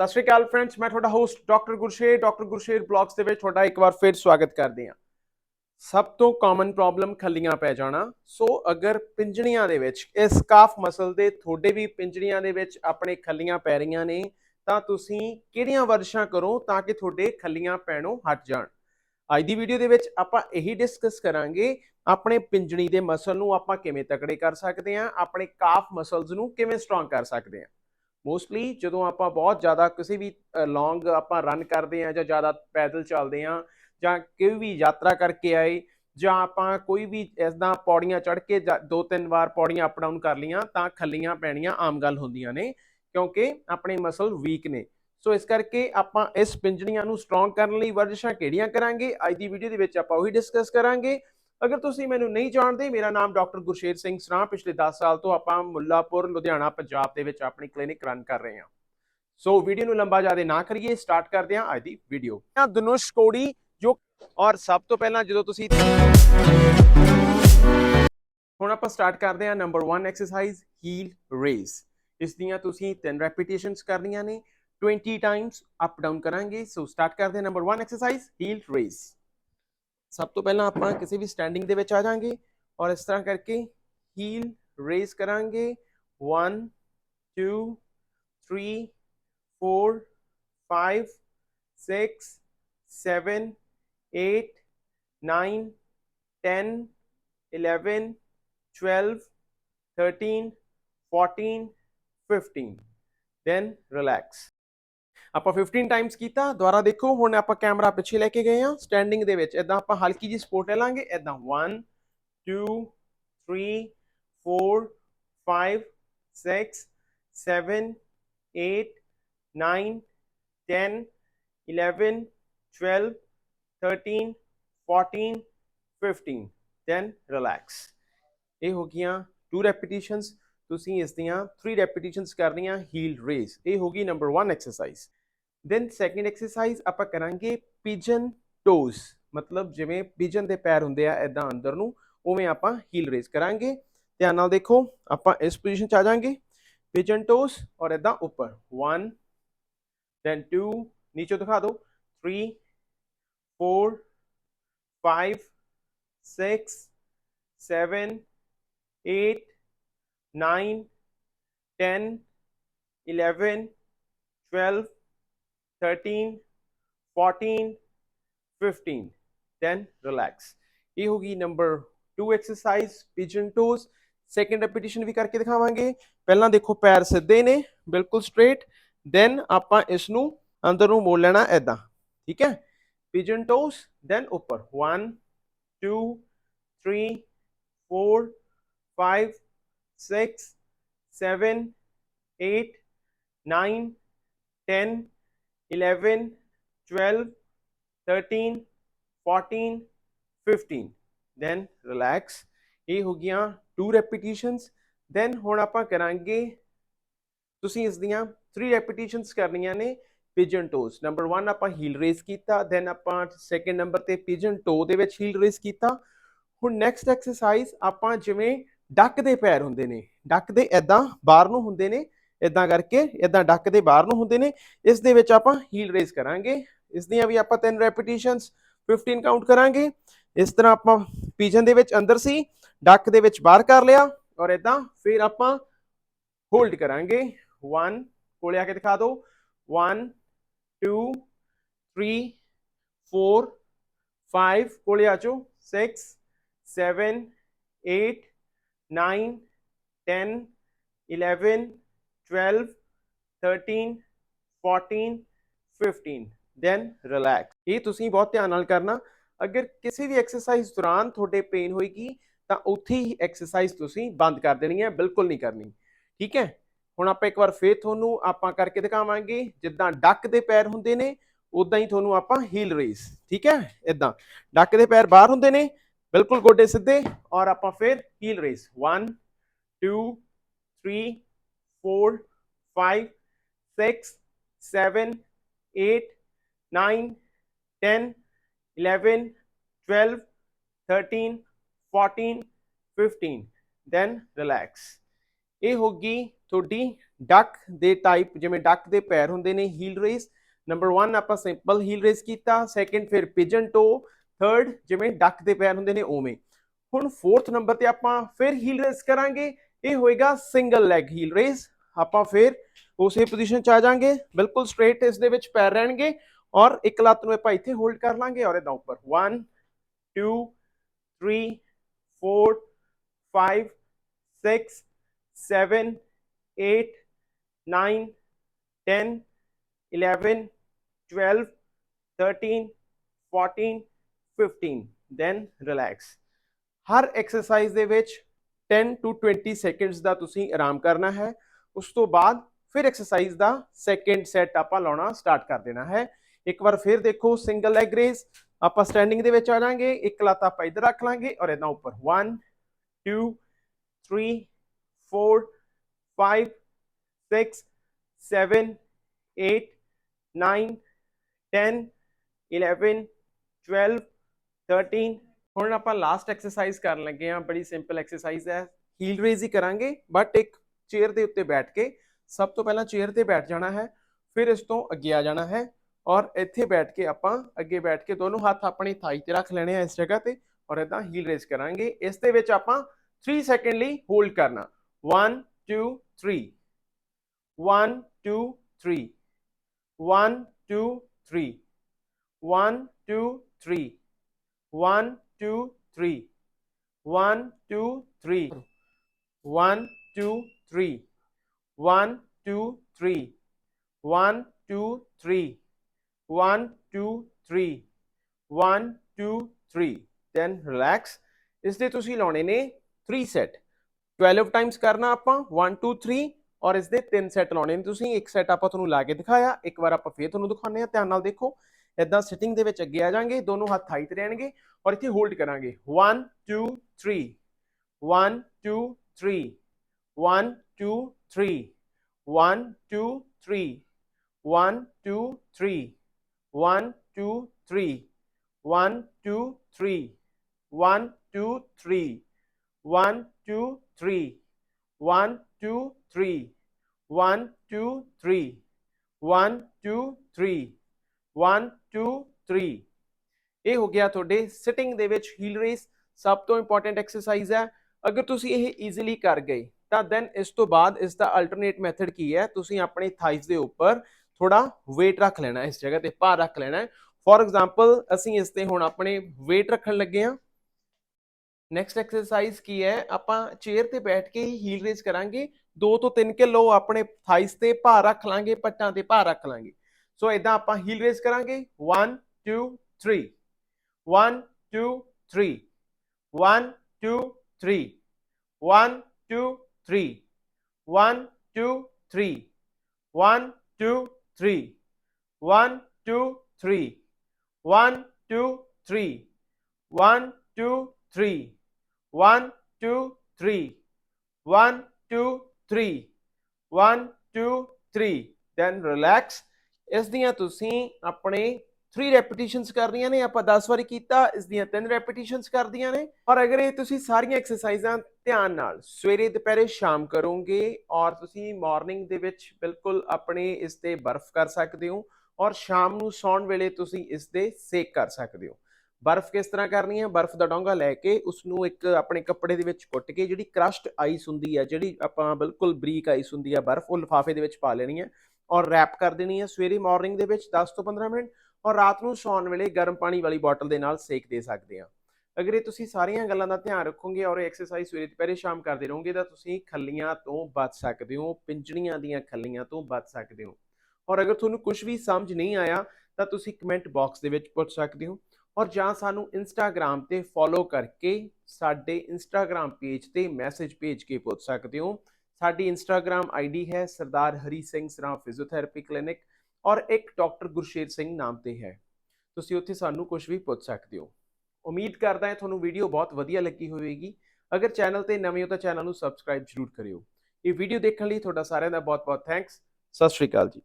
ਸਤਿ ਸ਼੍ਰੀ ਅਕਾਲ ਫਰੈਂਡਸ ਮੈਂ ਤੁਹਾਡਾ host doctor Gursher doctor Gursher blogs ਦੇ ਵਿੱਚ ਤੁਹਾਡਾ ਇੱਕ ਵਾਰ ਫਿਰ ਸਵਾਗਤ ਕਰਦੇ ਹਾਂ। ਸਭ ਤੋਂ ਕਾਮਨ ਪ੍ਰੋਬਲਮ ਖੱਲੀਆਂ ਪੈ ਜਾਣਾ। ਸੋ ਅਗਰ ਪਿੰਜਣੀਆਂ ਦੇ ਵਿੱਚ ਇਸ ਕਾਫ ਮਸਲ ਦੇ ਤੁਹਾਡੇ ਵੀ ਪਿੰਜਣੀਆਂ ਦੇ ਵਿੱਚ ਆਪਣੇ ਖੱਲੀਆਂ ਪੈ ਰਹੀਆਂ ਨੇ, ਤਾਂ ਤੁਸੀਂ ਕਿਹੜੀਆਂ ਵਰਸ਼ਾਂ ਕਰੋ ਤਾਂ ਕਿ ਤੁਹਾਡੇ ਖੱਲੀਆਂ ਪੈਣੋਂ ਹਟ ਜਾਣ। ਅੱਜ ਦੀ ਵੀਡੀਓ ਦੇ ਵਿੱਚ ਆਪਾਂ ਇਹੀ ਡਿਸਕਸ ਕਰਾਂਗੇ ਆਪਣੇ ਪਿੰਜਣੀ ਦੇ ਮਸਲ ਨੂੰ ਆਪਾਂ ਕਿਵੇਂ ਤਕੜੇ ਕਰ ਸਕਦੇ ਹਾਂ, ਆਪਣੇ ਕਾਫ ਮਸਲਸ ਨੂੰ ਕਿਵੇਂ ਸਟਰੋਂਗ ਕਰ ਸਕਦੇ ਹਾਂ। ਮੋਸਟਲੀ ਜਦੋਂ ਆਪਾਂ ਬਹੁਤ ਜ਼ਿਆਦਾ ਕਿਸੇ ਵੀ ਲੌਂਗ ਆਪਾਂ ਰਨ ਕਰਦੇ ਹਾਂ ਜਾਂ ਜ਼ਿਆਦਾ ਪੈਦਲ ਚੱਲਦੇ ਹਾਂ ਜਾਂ ਕੋਈ ਵੀ ਯਾਤਰਾ ਕਰਕੇ ਆਏ ਜਾਂ ਆਪਾਂ ਕੋਈ ਵੀ ਇਸਦਾ ਪੌੜੀਆਂ ਚੜ੍ਹ ਕੇ ਜਾਂ ਦੋ ਤਿੰਨ ਵਾਰ ਪੌੜੀਆਂ ਅਪ ਡਾਊਨ ਕਰ ਲੀਆਂ ਤਾਂ ਖੱਲੀਆਂ ਪੈਣੀਆਂ ਆਮ ਗੱਲ ਹੁੰਦੀਆਂ ਨੇ ਕਿਉਂਕਿ ਆਪਣੇ ਮਸਲ ਵੀਕ ਨੇ। ਸੋ ਇਸ ਕਰਕੇ ਆਪਾਂ ਇਸ ਪਿੰਜੜੀਆਂ ਨੂੰ ਸਟਰੋਂਗ ਕਰਨ ਲਈ ਵਰਜਿਸ਼ਾਂ ਕਿਹੜੀਆਂ ਕਰਾਂਗੇ? ਅੱਜ ਦੀ ਵੀਡੀਓ ਦੇ ਵਿੱਚ ਆਪਾਂ ਉਹੀ ਡਿਸਕਸ ਕਰਾਂਗੇ। ਅਗਰ ਤੁਸੀਂ ਮੈਨੂੰ ਨਹੀਂ ਜਾਣਦੇ, ਮੇਰਾ ਨਾਮ ਡਾਕਟਰ ਗੁਰਸ਼ੇਰ ਸਿੰਘ ਸਰਾਂ। ਪਿਛਲੇ 10 ਸਾਲ ਤੋਂ ਆਪਾਂ ਮੁੱਲਾਪੁਰ, ਲੁਧਿਆਣਾ, ਪੰਜਾਬ ਦੇ ਵਿੱਚ ਆਪਣੀ ਕਲੀਨਿਕ ਰਨ ਕਰ ਰਹੇ ਹਾਂ। ਸੋ ਵੀਡੀਓ ਨੂੰ ਲੰਬਾ ਜ਼ਿਆਦਾ ਨਾ ਕਰੀਏ ਸਟਾਰਟ ਕਰਦੇ ਹਾਂ ਅੱਜ ਦੀ ਵੀਡੀਓ। ਧਨੁਸ਼ ਕੋੜੀ, ਜੋ ਔਰ ਸਭ ਤੋਂ ਪਹਿਲਾਂ ਜਦੋਂ ਤੁਸੀਂ ਹੁਣ ਆਪਾਂ ਸਟਾਰਟ ਕਰਦੇ ਹਾਂ ਨੰਬਰ 1 ਐਕਸਰਸਾਈਜ਼ ਹੀਲ ਰੇਜ਼ ਇਸ ਦੀਆਂ ਤੁਸੀਂ 10 ਰੈਪੀਟੀਸ਼ਨਸ ਕਰਨੀਆਂ ਨੇ। 20 ਟਾਈਮਸ ਅਪ ਡਾਊਨ ਕਰਾਂਗੇ। ਸੋ ਸਟਾਰਟ ਕਰਦੇ ਹਾਂ ਨੰਬਰ 1 ਐਕਸਰਸਾਈਜ਼ ਹੀਲ ਰੇਜ਼ ਸਭ ਤੋਂ ਪਹਿਲਾਂ ਆਪਾਂ ਕਿਸੇ ਵੀ ਸਟੈਂਡਿੰਗ ਦੇ ਵਿੱਚ ਆ ਜਾਾਂਗੇ ਔਰ ਇਸ ਤਰ੍ਹਾਂ ਕਰਕੇ ਹੀਲ ਰੇਜ਼ ਕਰਾਂਗੇ 1 2 3 4 5 6 7 8 9 10 11 12 13 14 15 then relax ਆਪਾਂ 15 ਟਾਈਮਸ ਕੀਤਾ, ਦੁਬਾਰਾ ਦੇਖੋ, ਹੁਣ ਆਪਾਂ ਕੈਮਰਾ ਪਿੱਛੇ ਲੈ ਕੇ ਗਏ ਆ ਸਟੈਂਡਿੰਗ ਦੇ ਵਿੱਚ ਇਦਾਂ ਆਪਾਂ ਹਲਕੀ ਜੀ ਸਪੋਰਟ ਲੈ ਲਾਂਗੇ ਇਦਾਂ 1 2 3 4 5 6 7 8 9 10 11 12 13 14 15 then relax. ਇਹ ਹੋ ਗਈਆਂ ਟੂ ਰੈਪੀਟੀਸ਼ਨਸ ਤੁਸੀਂ ਇਸ ਦੀਆਂ 3 ਰੈਪੀਟੀਸ਼ਨਸ ਕਰਨੀਆਂ ਹੀਲ ਰੇਜ਼ ਇਹ ਹੋ ਗਈ number 1 exercise then second exercise ਆਪਾਂ ਕਰਾਂਗੇ ਪਿਜਨ ਟੋਜ਼ ਮਤਲਬ ਜਿਵੇਂ ਪਿਜਨ ਦੇ ਪੈਰ ਹੁੰਦੇ ਆ ਇਦਾਂ ਅੰਦਰ ਨੂੰ, ਉਵੇਂ ਆਪਾਂ ਹੀਲ ਰੇਜ਼ ਕਰਾਂਗੇ। ਧਿਆਨ ਨਾਲ ਦੇਖੋ, ਆਪਾਂ ਇਸ ਪੋਜੀਸ਼ਨ ਚ ਆ ਜਾਾਂਗੇ। ਪਿਜਨ ਟੋਜ਼ ਔਰ ਇਦਾਂ ਉੱਪਰ। 1 ਦੈਨ 2 ਨੀਚੇ ਦਿਖਾ ਦਿਓ। 3 4 5 6 7 8 9 10 11 12 13 14 15 then relax. ਇਹ ਹੋ ਗਈ number 2 exercise pigeon toes second repetition ਵੀ ਕਰਕੇ ਦਿਖਾਵਾਂਗੇ। ਪਹਿਲਾਂ ਦੇਖੋ ਪੈਰ ਸਿੱਧੇ ਨੇ, ਬਿਲਕੁਲ ਸਟ੍ਰੇਟ ਦੈਨ ਆਪਾਂ ਇਸ ਨੂੰ ਅੰਦਰ ਨੂੰ ਮੋੜ ਲੈਣਾ ਐਦਾਂ ਠੀਕ ਹੈ? ਪਿਜਨ ਟੋਜ਼ ਦੈਨ ਉੱਪਰ। 1 2 3 4 5 6 7 8 9 10 11 12 13 14 15 then relax. ਇਹ ਹੋ ਗਈਆਂ 2 ਰੈਪੀਟੀਸ਼ਨਸ then ਹੁਣ ਆਪਾਂ ਕਰਾਂਗੇ ਤੁਸੀਂ ਇਸ ਦੀਆਂ 3 ਰੈਪੀਟੀਸ਼ਨਸ ਕਰਨੀਆਂ ਨੇ ਪਿਜਨ ਟੋਸ ਨੰਬਰ 1 ਆਪਾਂ ਹੀਲ ਰੇਸ ਕੀਤਾ, then ਆਪਾਂ ਸੈਕੰਡ ਨੰਬਰ ਤੇ ਪਿਜਨ ਟੋ ਦੇ ਵਿੱਚ ਹੀਲ ਰੇਸ ਕੀਤਾ। ਹੁਣ ਨੈਕਸਟ ਐਕਸਰਸਾਈਜ਼ ਆਪਾਂ ਜਿਵੇਂ ਡੱਕ ਦੇ ਪੈਰ ਹੁੰਦੇ ਨੇ ਡੱਕ ਦੇ ਇਦਾਂ ਬਾਹਰ ਨੂੰ ਹੁੰਦੇ ਨੇ ਇਦਾਂ ਕਰਕੇ ਇਦਾਂ ਡੱਕ ਦੇ ਬਾਹਰ ਨੂੰ ਹੁੰਦੇ ਨੇ, ਇਸ ਦੇ ਵਿੱਚ ਆਪਾਂ ਹੀਲ ਰੇਸ ਕਰਾਂਗੇ। ਇਸ ਦੀਆਂ ਵੀ ਆਪਾਂ ਤਿੰਨ ਰੈਪੀਟੀਸ਼ਨਸ 15 ਕਾਊਂਟ ਕਰਾਂਗੇ। ਇਸ ਤਰ੍ਹਾਂ ਆਪਾਂ ਪੀਜਨ ਦੇ ਵਿੱਚ ਅੰਦਰ ਸੀ, ਡੱਕ ਦੇ ਵਿੱਚ ਬਾਹਰ ਕਰ ਲਿਆ ਔਰ ਇਦਾਂ ਫਿਰ ਆਪਾਂ ਹੋਲਡ ਕਰਾਂਗੇ। 1 ਕੋਲੇ ਆ ਕੇ ਦਿਖਾ ਦਿਓ। 1 2 3 4 5 ਕੋਲੇ ਆ ਜਾਓ। 6 7 8 9 10 11 12 13 14 15 ਦੈਨ ਰਿਲੈਕਸ ਇਹ ਤੁਸੀਂ ਬਹੁਤ ਧਿਆਨ ਨਾਲ ਕਰਨਾ। ਅਗਰ ਕਿਸੇ ਵੀ ਐਕਸਰਸਾਈਜ਼ ਦੌਰਾਨ ਤੁਹਾਡੇ ਪੇਨ ਹੋਏਗੀ, ਤਾਂ ਉੱਥੇ ਹੀ ਐਕਸਰਸਾਈਜ਼ ਤੁਸੀਂ ਬੰਦ ਕਰ ਦੇਣੀ ਹੈ। ਬਿਲਕੁਲ ਨਹੀਂ ਕਰਨੀ। ਠੀਕ ਹੈ? ਹੁਣ ਆਪਾਂ ਇੱਕ ਵਾਰ ਫੇਰ ਤੁਹਾਨੂੰ ਆਪਾਂ ਕਰਕੇ ਦਿਖਾਵਾਂਗੇ। ਜਿੱਦਾਂ ਡੱਕ ਦੇ ਪੈਰ ਹੁੰਦੇ ਨੇ ਉਦਾਂ ਹੀ ਤੁਹਾਨੂੰ ਆਪਾਂ ਹੀਲ ਰੇਸ ਠੀਕ ਹੈ? ਇਦਾਂ ਡੱਕ ਦੇ ਪੈਰ ਬਾਹਰ ਹੁੰਦੇ ਨੇ, ਬਿਲਕੁਲ ਗੋਡੇ ਸਿੱਧੇ, ਔਰ ਆਪਾਂ ਫਿਰ ਹੀਲ ਰੇਸ 1 2 3 4 5 6 7 8 9 10 11 12 13 14 15 then relax. ਇਹ ਹੋ ਗਈ ਤੁਹਾਡੀ ਡੱਕ ਦੇ ਟਾਈਪ ਜਿਵੇਂ ਡੱਕ ਦੇ ਪੈਰ ਹੁੰਦੇ ਨੇ ਹੀਲ ਰੇਸ ਨੰਬਰ 1 ਆਪਾਂ ਸਿੰਪਲ ਹੀਲ ਰੇਸ ਕੀਤਾ. ਸੈਕੰਡ ਫਿਰ ਪਿਜਨ ਟੋ ਥਰਡ ਜਿਵੇਂ ਡੱਕ ਦੇ ਪੈਰ ਹੁੰਦੇ ਨੇ, ਉਵੇਂ. ਹੁਣ ਫੋਰਥ ਨੰਬਰ ਤੇ ਆਪਾਂ ਫਿਰ ਹੀਲ ਰੇਸ ਕਰਾਂਗੇ। ਇਹ ਹੋਏਗਾ ਸਿੰਗਲ ਲੈਗ ਹੀਲ ਰੇਜ਼ ਆਪਾਂ ਫਿਰ ਉਸੇ ਪੋਜੀਸ਼ਨ ਚ ਆ ਜਾਾਂਗੇ। ਬਿਲਕੁਲ ਸਟ੍ਰੇਟ ਇਸ ਦੇ ਵਿੱਚ ਪੈਰ ਰਹਿਣਗੇ। ਔਰ ਇੱਕ ਲੱਤ ਨੂੰ ਆਪਾਂ ਇੱਥੇ ਹੋਲਡ ਕਰ ਲਾਂਗੇ ਔਰ ਇਦਾਂ ਉੱਪਰ। 1 2 3 4 5 6 7 8 9 10 11 12 13 14 15 ਦੈਨ ਰਿਲੈਕਸ ਹਰ ਐਕਸਰਸਾਈਜ਼ ਦੇ ਵਿੱਚ 10 ਟੂ 20 ਸੈਕਿੰਡਸ ਦਾ ਤੁਸੀਂ ਆਰਾਮ ਕਰਨਾ ਹੈ। ਉਸ ਤੋਂ ਬਾਅਦ ਫਿਰ ਐਕਸਰਸਾਈਜ਼ ਦਾ ਸੈਕਿੰਡ ਸੈਟ ਆਪਾਂ ਲਾਉਣਾ ਸਟਾਰਟ ਕਰ ਦੇਣਾ ਹੈ। ਇੱਕ ਵਾਰ ਫਿਰ ਦੇਖੋ ਸਿੰਗਲ ਲੈਗ ਰੇਸ ਆਪਾਂ ਸਟੈਂਡਿੰਗ ਦੇ ਵਿੱਚ ਆ ਜਾਾਂਗੇ ਇੱਕ ਲੱਤ ਆਪਾਂ ਇੱਧਰ ਰੱਖ ਲਾਂਗੇ ਔਰ ਇਦਾਂ ਉੱਪਰ 1 2 3 4 5 6 7 8 9 10 11 12 13 ਹੁਣ ਆਪਾਂ ਲਾਸਟ ਐਕਸਰਸਾਈਜ਼ ਕਰਨ ਲੱਗੇ ਆ ਬੜੀ ਸਿੰਪਲ ਐਕਸਰਸਾਈਜ਼ ਹੈ। ਹੀਲ ਰੇਜ਼ ਹੀ ਕਰਾਂਗੇ ਬਟ ਇੱਕ ਚੇਅਰ ਦੇ ਉੱਤੇ ਬੈਠ ਕੇ, ਸਭ ਤੋਂ ਪਹਿਲਾਂ ਚੇਅਰ ਤੇ ਬੈਠ ਜਾਣਾ ਹੈ, ਫਿਰ ਇਸ ਤੋਂ ਅੱਗੇ ਆ ਜਾਣਾ ਹੈ ਔਰ ਇੱਥੇ ਬੈਠ ਕੇ ਆਪਾਂ ਅੱਗੇ ਬੈਠ ਕੇ ਦੋਨੋਂ ਹੱਥ ਆਪਣੀ ਥਾਈ ਤੇ ਰੱਖ ਲੈਣੇ ਆ ਇਸ ਜਗ੍ਹਾ ਤੇ ਔਰ ਇਦਾਂ ਹੀਲ ਰੇਜ਼ ਕਰਾਂਗੇ। ਇਸ ਦੇ ਵਿੱਚ ਆਪਾਂ 3 ਸੈਕਿੰਡ ਲਈ ਹੋਲਡ ਕਰਨਾ। 1 2 3 1 2 3 1 2 3 1 2 3 1 2 3 1 2 3 1 2 3 1 2 3 1 2 3 1 2 3 1 2 3 then relax. ਇਸ ਦੇ ਤੁਸੀਂ ਲਾਉਣੇ ਨੇ 3 ਸੈਟ 12 ਟਾਈਮਸ ਕਰਨਾ ਆਪਾਂ 1 2 3 ਔਰ ਇਸ ਦੇ 3 ਸੈਟ ਲਾਉਣੇ ਨੇ ਤੁਸੀਂ। ਇੱਕ ਸੈਟ ਆਪਾਂ ਤੁਹਾਨੂੰ ਲਾ ਕੇ ਦਿਖਾਇਆ, ਇੱਕ ਵਾਰ ਆਪਾਂ ਫੇਰ ਤੁਹਾਨੂੰ ਦਿਖਾਉਂਦੇ ਆ ਧਿਆਨ ਨਾਲ ਦੇਖੋ। ਇਦਾਂ ਸਿਟਿੰਗ ਦੇ ਵਿੱਚ ਅੱਗੇ ਆ ਜਾਾਂਗੇ ਦੋਨੋਂ ਹੱਥ ਹਾਈ ਤੇ ਰਹਿਣਗੇ ਔਰ ਇੱਥੇ ਹੋਲਡ ਕਰਾਂਗੇ 1 2 3 1 2 3 1 2 3 1 2 3 1 2 3 1 2 3 1 2 3 1 2 3 1 2 3 1 2 3 1 2 3 1 2 3 1 2 3 ਇਹ ਹੋ ਗਿਆ ਤੁਹਾਡੇ ਸਿਟਿੰਗ ਦੇ ਵਿੱਚ ਹੀਲ ਰੇਸ ਸਭ ਤੋਂ ਇੰਪੋਰਟੈਂਟ ਐਕਸਰਸਾਈਜ਼ ਹੈ। ਅਗਰ ਤੁਸੀਂ ਇਹ ਈਜ਼ੀਲੀ ਕਰ ਗਏ, ਤਾਂ ਦੈਨ ਇਸ ਤੋਂ ਬਾਅਦ ਇਸ ਦਾ ਅਲਟਰਨੇਟ ਮੈਥਡ ਕੀ ਹੈ? ਤੁਸੀਂ ਆਪਣੇ ਥਾਈਜ਼ ਦੇ ਉੱਪਰ ਥੋੜਾ weight ਰੱਖ ਲੈਣਾ ਇਸ ਜਗ੍ਹਾ ਤੇ ਭਾਰ ਰੱਖ ਲੈਣਾ ਫੋਰ ਐਗਜ਼ਾਮਪਲ ਅਸੀਂ ਇਸ ਤੇ ਹੁਣ ਆਪਣੇ weight ਰੱਖਣ ਲੱਗੇ ਹਾਂ। ਨੈਕਸਟ ਐਕਸਰਸਾਈਜ਼ ਕੀ ਹੈ? ਆਪਾਂ ਚੇਅਰ ਤੇ ਬੈਠ ਕੇ ਹੀ ਹੀਲ ਰੇਸ ਕਰਾਂਗੇ। 2 ਤੋਂ 3 ਕਿਲੋ ਆਪਣੇ ਥਾਈਸ ਤੇ ਭਾਰ ਰੱਖ ਲਾਂਗੇ, ਪੱਟਾਂ ਤੇ ਭਾਰ ਰੱਖ ਲਾਂਗੇ। ਸੋ ਇਦਾਂ ਆਪਾਂ ਹੀਲ ਰੇਸ ਕਰਾਂਗੇ 1 2 3 1 2 3 1 2 3 1 2 3 1 2 3 1 2 3 1 2 3 1 2 3 1 2 3 1 2 3 1 2 3 1 2 3 then relax ਇਸ ਦੀਆਂ ਤੁਸੀਂ ਆਪਣੇ 3 ਰੈਪੀਟੀਸ਼ਨਸ ਕਰਨੀਆਂ ਨੇ, ਆਪਾਂ 10 ਵਾਰੀ ਕੀਤਾ, ਇਸ ਦੀਆਂ 3 ਰੈਪੀਟੀਸ਼ਨਸ ਕਰਦੀਆਂ ਨੇ। ਔਰ ਅਗਰ ਇਹ ਤੁਸੀਂ ਸਾਰੀਆਂ ਐਕਸਰਸਾਈਜ਼ਾਂ ਧਿਆਨ ਨਾਲ ਸਵੇਰੇ, ਦੁਪਹਿਰੇ, ਸ਼ਾਮ ਕਰੋਗੇ ਔਰ ਤੁਸੀਂ ਮਾਰਨਿੰਗ ਦੇ ਵਿੱਚ ਬਿਲਕੁਲ ਆਪਣੇ ਇਸ ਤੇ ਬਰਫ਼ ਕਰ ਸਕਦੇ ਹੋ ਔਰ ਸ਼ਾਮ ਨੂੰ ਸੌਣ ਵੇਲੇ ਤੁਸੀਂ ਇਸ ਦੇ ਸੇਕ ਕਰ ਸਕਦੇ ਹੋ। ਬਰਫ਼ ਕਿਸ ਤਰ੍ਹਾਂ ਕਰਨੀ ਹੈ? ਬਰਫ਼ ਦਾ ਡੋਂਗਾ ਲੈ ਕੇ ਉਸ ਨੂੰ ਇੱਕ ਆਪਣੇ ਕੱਪੜੇ ਦੇ ਵਿੱਚ ਕੁੱਟ ਕੇ ਜਿਹੜੀ ਕ੍ਰਸ਼ਡ ਆਈਸ ਹੁੰਦੀ ਹੈ, ਜਿਹੜੀ ਆਪਾਂ ਬਿਲਕੁਲ ਬਰੀਕ ਆਈਸ ਹੁੰਦੀ ਹੈ ਬਰਫ਼, ਉਹ ਲਿਫਾਫੇ ਦੇ ਵਿੱਚ ਪਾ ਲੈਣੀ ਹੈ। ਔਰ ਰੈਪ ਕਰ ਦੇਣੀ ਹੈ। ਸਵੇਰੇ ਮਾਰਨਿੰਗ ਦੇ ਵਿੱਚ 10 ਤੋਂ 15 ਮਿੰਟ ਔਰ ਰਾਤ ਨੂੰ ਸੌਣ ਵੇਲੇ ਗਰਮ ਪਾਣੀ ਵਾਲੀ ਬੋਟਲ ਦੇ ਨਾਲ ਸੇਕ ਦੇ ਸਕਦੇ ਆ ਅਗਰ ਇਹ ਤੁਸੀਂ ਸਾਰੀਆਂ ਗੱਲਾਂ ਦਾ ਧਿਆਨ ਰੱਖੋਗੇ ਔਰ ਐਕਸਰਸਾਈਜ਼ ਸਵੇਰੇ ਦੁਪਹਿਰੇ ਸ਼ਾਮ ਕਰਦੇ ਰਹੋਗੇ, ਤਾਂ ਤੁਸੀਂ ਖੱਲੀਆਂ ਤੋਂ ਬਚ ਸਕਦੇ ਹੋ ਪਿੰਜੜੀਆਂ ਦੀਆਂ ਖੱਲੀਆਂ ਤੋਂ ਬਚ ਸਕਦੇ ਹੋ। ਔਰ ਅਗਰ ਤੁਹਾਨੂੰ ਕੁਝ ਵੀ ਸਮਝ ਨਹੀਂ ਆਇਆ, ਤਾਂ ਤੁਸੀਂ ਕਮੈਂਟ ਬਾਕਸ ਦੇ ਵਿੱਚ ਪੁੱਛ ਸਕਦੇ ਹੋ। ਔਰ ਜਾਂ ਸਾਨੂੰ ਇੰਸਟਾਗ੍ਰam ਤੇ ਫੋਲੋ ਕਰਕੇ ਸਾਡੇ ਇੰਸਟਾਗ੍ਰam ਪੇਜ ਤੇ ਮੈਸੇਜ ਭੇਜ ਕੇ ਪੁੱਛ ਸਕਦੇ ਹੋ। ਸਾਡੀ ਇੰਸਟਾਗ੍ਰam ਆਈਡੀ ਹੈ, ਸਰਦਾਰ ਹਰੀ ਸਿੰਘ ਸਰਾਂ ਫਿਜ਼ੀਓਥੈਰੇਪੀ ਕਲੀਨਿਕ ਔਰ ਇੱਕ ਡਾਕਟਰ ਗੁਰਸ਼ੇਰ ਸਿੰਘ ਨਾਮ ਤੇ ਹੈ। ਤੁਸੀਂ ਉੱਥੇ ਸਾਨੂੰ ਕੁਝ ਵੀ ਪੁੱਛ ਸਕਦੇ ਹੋ। ਉਮੀਦ ਕਰਦਾ ਹਾਂ ਤੁਹਾਨੂੰ ਵੀਡੀਓ ਬਹੁਤ ਵਧੀਆ ਲੱਗੀ ਹੋਵੇਗੀ। ਅਗਰ ਚੈਨਲ ਤੇ ਨਵੇਂ ਹੋ ਤਾਂ ਚੈਨਲ ਨੂੰ ਸਬਸਕ੍ਰਾਈਬ ਜ਼ਰੂਰ ਕਰਿਓ। ਇਹ ਵੀਡੀਓ ਦੇਖਣ ਲਈ ਤੁਹਾਡਾ ਸਾਰਿਆਂ ਦਾ ਬਹੁਤ ਬਹੁਤ ਥੈਂਕਸ ਸਤਿ ਸ਼੍ਰੀ ਅਕਾਲ ਜੀ।